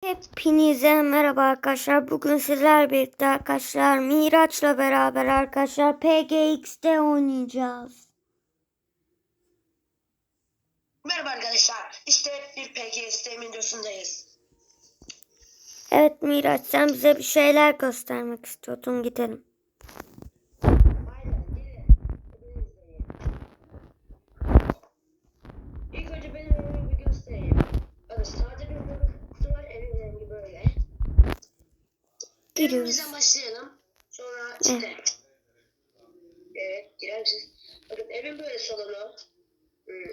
Hepinize merhaba arkadaşlar. Bugün sizler birlikte arkadaşlar Miraç'la beraber arkadaşlar PGX'de oynayacağız. Merhaba arkadaşlar. İşte bir PGS videosundayız. Evet Miraç sen bize bir şeyler göstermek istiyordun gidelim. Aynen. Gelin. Hepiniz izleyin. İlk önce benim evimi bir göstereyim. Bakın sade bir odanın kutusu var. Evin rengi böyle. Giriyoruz. Evimizden başlayalım. Sonra işte. Evet. Girer misiniz? Bakın evin böyle salonu. Hmm.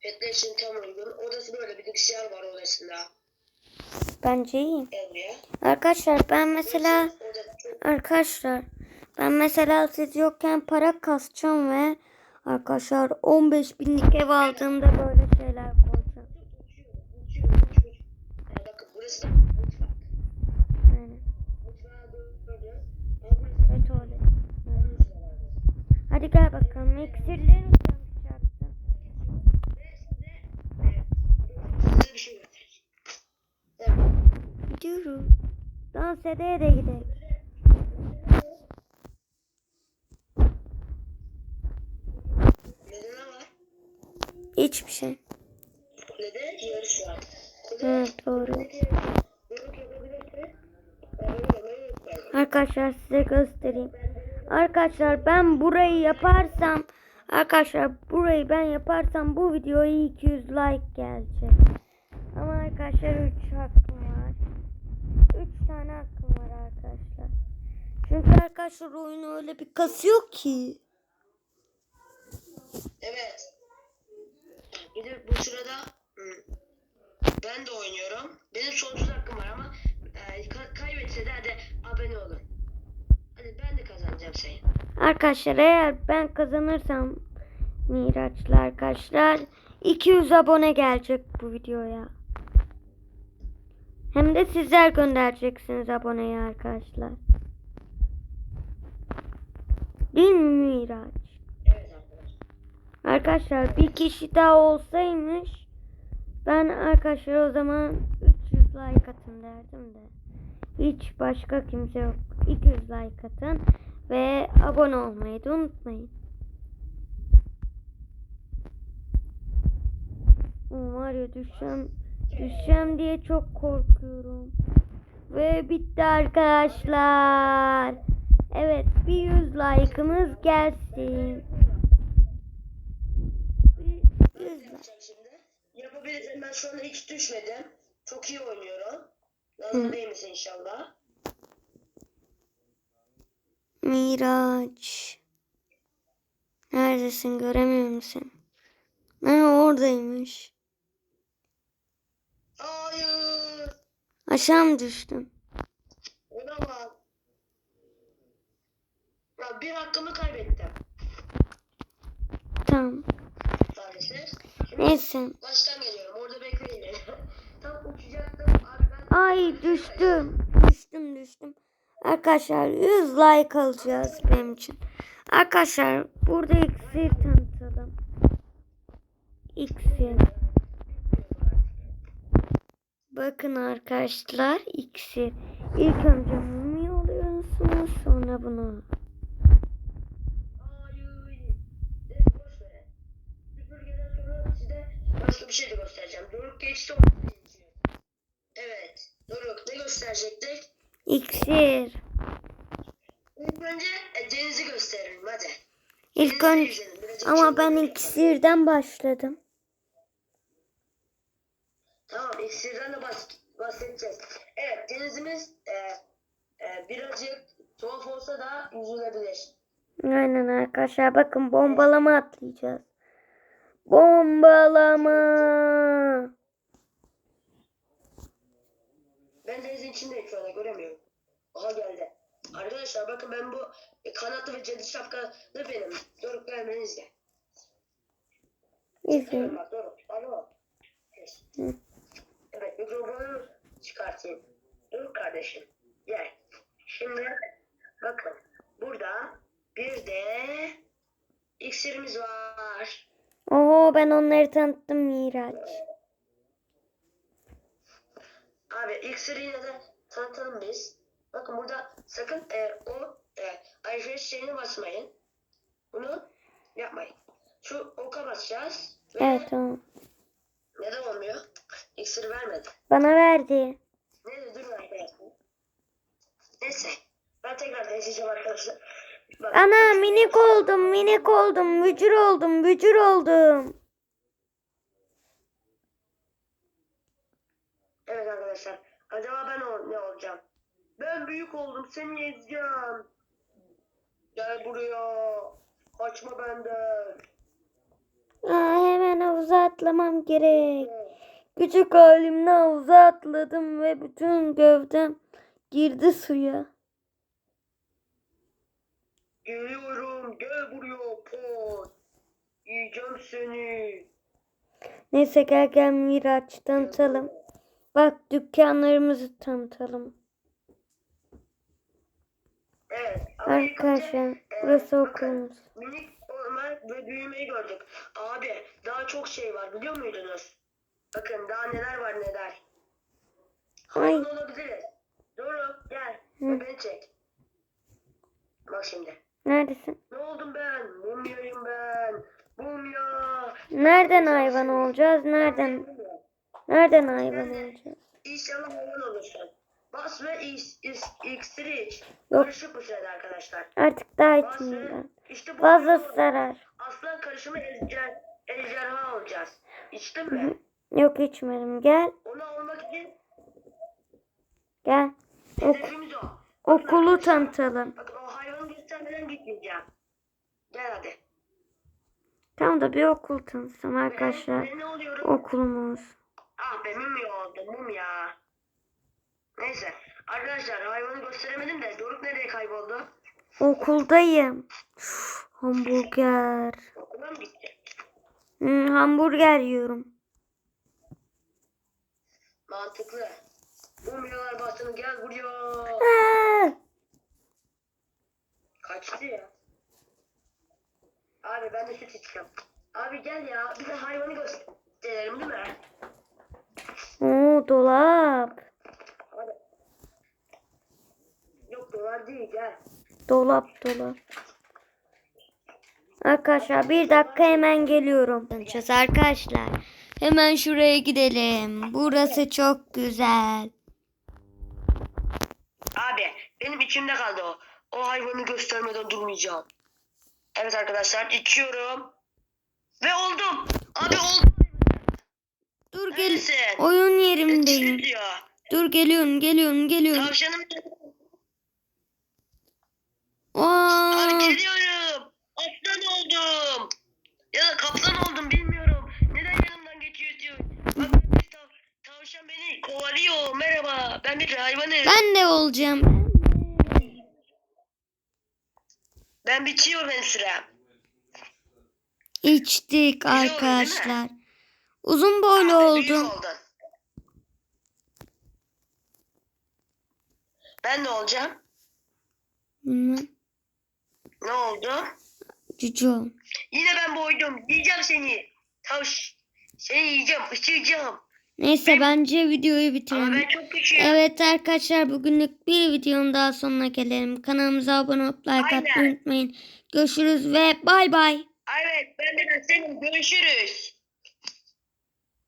Petler için tam uygun. Odası böyle bir bilgisayar var odasında. Bence iyi. Arkadaşlar ben mesela arkadaşlar ben mesela siz yokken para kasacağım ve arkadaşlar 15 binlik ev aldığımda böyle şeyler koyacağım. bakın burası da mutfak. Yani, Mutfağa doğru. Ama burası ve tuvalet. Yani. onun için vardı. Hadi gel bakalım. İksirlerim çarptı. Ve size size bir göstereceğim. Evet. Gidiyoruz. Dans edeye de gidelim. Hiçbir şey. Kulede yarış var. Evet doğru. Arkadaşlar size göstereyim. Arkadaşlar ben burayı yaparsam Arkadaşlar burayı ben yaparsam bu videoya 200 like gelecek. Ama arkadaşlar 3 hakkım var. 3 tane hakkım var arkadaşlar. Çünkü arkadaşlar oyunu öyle bir kasıyor ki. Evet. Bir de bu sırada ben de oynuyorum. Benim sonsuz kazanacağım sayın. Arkadaşlar eğer ben kazanırsam Miraç'la arkadaşlar 200 abone gelecek bu videoya. Hem de sizler göndereceksiniz aboneyi arkadaşlar. Değil mi Miraç? Evet arkadaşlar. Arkadaşlar bir kişi daha olsaymış ben arkadaşlar o zaman 300 like atın derdim de. Hiç başka kimse yok. 200 like atın ve abone olmayı da unutmayın. Var ya düşeceğim, düşeceğim diye çok korkuyorum. Ve bitti arkadaşlar. Evet bir 100 like'ımız gelsin. Bir 100 like. yapacağım şimdi. Yapabilirsem ben şu anda hiç düşmedim. Çok iyi oynuyorum. Nazar değmesin inşallah. Miraç. Neredesin göremiyor musun? Ha oradaymış. Hayır. Aşağı mı düştüm? Olamaz. Ya bir hakkımı kaybettim. Tamam. Maalesef. Neyse. baştan geliyorum. Orada bekleyin. Tam uçacaktım. Abi ben... Ay düştüm. Arkadaşlar 100 like alacağız benim için. Arkadaşlar burada iksir tanıtalım. İksir. Bakın arkadaşlar iksir. İlk önce mumi oluyorsunuz sonra bunu. Başka bir şey de göstereceğim. Doruk geçti. Evet. Doruk ne gösterecektik? İksir. İlk önce e, denizi gösterelim hadi. İlk önce ama ben iksirden başladım. Tamam iksirden de bahs bahsedeceğiz. Evet denizimiz e, e, birazcık tuhaf olsa da yüzülebilir. Aynen arkadaşlar bakın bombalama atlayacağız. Bombalama. Ben denizin içindeyim şu anda göremiyorum. Aha geldi. Arkadaşlar bakın ben bu kanatlı ve cadı şapkalı benim. Doruk gelmeni izle. Bak Doruk. Alo. Evet. Mikrofonu çıkartayım. Doruk kardeşim. Gel. Şimdi bakın burada bir de iksirimiz var. Oo ben onları tanıttım Miraç. Abi Abi iksiri yine de tanıtalım biz. Bakın burada sakın e, o e, alışveriş şeyine basmayın. Bunu yapmayın. Şu oka basacağız. Ve Evet tamam. Neden olmuyor? İksiri vermedi. Bana verdi. Neyse durun arkadaşlar. Neyse. Ben tekrar deneyeceğim arkadaşlar. Bak, Ana minik oldum minik oldum. Bücür oldum bücür oldum. Evet arkadaşlar. Acaba ben o, ne olacağım? Ben büyük oldum. Seni ezeceğim. Gel buraya. Kaçma benden. Aa, hemen havuza atlamam gerek. Küçük halimle havuza atladım ve bütün gövdem girdi suya. Geliyorum. Gel buraya pot. Yiyeceğim seni. Neyse gel gel Miraç tanıtalım. Bak dükkanlarımızı tanıtalım. Evet. önce, Arkadaşlar e, burası bakın, okulumuz. Minik olmak ve büyümeyi gördük. Abi daha çok şey var biliyor muydunuz? Bakın daha neler var neler. Ay. Hayvan olabiliriz. Doğru gel. Hı. Beni çek. Bak şimdi. Neredesin? Ne oldum ben? Mumyayım ben. Mumya. Nereden hayvan olacağız? Nereden? Nereden hayvan olacağız? İnşallah hayvan olursun. Bas ve is, is, iksiri iç. Yok. Karışık bu sırada arkadaşlar. Artık daha ben. işte bu Fazla zarar. Aslan karışımı ejder, ejderha olacağız. İçtin mi? Yok içmedim. Gel. Onu almak için Gel. Ok hedefimiz o. okulu tanıtalım. Bakın o hayvanı göstermeden gitmeyeceğim. Gel hadi. Tam da bir okul tanıtsam arkadaşlar. Ben oluyorum? Okulumuz. Ah be mumya oldu mum ya. Neyse. Arkadaşlar hayvanı gösteremedim de Doruk nereye kayboldu? Okuldayım. Hamburger. Okula mı gitti? Hmm, hamburger yiyorum. Mantıklı. Mumyalar bastını gel buraya. Aa! Kaçtı ya. Abi ben de süt içeceğim. Abi gel ya. Bir de hayvanı gösterelim değil mi? Oo dolap. Hadi. Dolar değil gel. Dolap dolap. Arkadaşlar bir dakika hemen geliyorum. Arkadaşlar hemen şuraya gidelim. Burası çok güzel. Abi benim içimde kaldı o. O hayvanı göstermeden durmayacağım. Evet arkadaşlar içiyorum. Ve oldum. Abi oldum. Dur gel. Neredesin? Oyun yerimdeyim. Dur geliyorum geliyorum geliyorum. Tavşanım. Aa, Abi geliyorum. Aslan oldum. Ya da kaplan oldum bilmiyorum. Neden yanımdan geçiyorsun? Bak ben bir tav tavşan beni kovalıyor. Merhaba. Ben bir hayvanım. Ben, ben de olacağım. bitiyor ben sürem. İçtik değil mi? arkadaşlar. Uzun boylu Abi, büyük oldum. oldun. Ben ne olacağım? Bilmem. Ne oldu? Ol. Yine ben boydum. Yiyeceğim seni. Taş. Seni yiyeceğim. Isıracağım. Neyse bence videoyu Ama bitirelim. ben çok küçüğüm. Evet arkadaşlar bugünlük bir videonun daha sonuna gelelim. Kanalımıza abone olup like atmayı unutmayın. Görüşürüz ve bay bay. Evet ben de senin. Görüşürüz.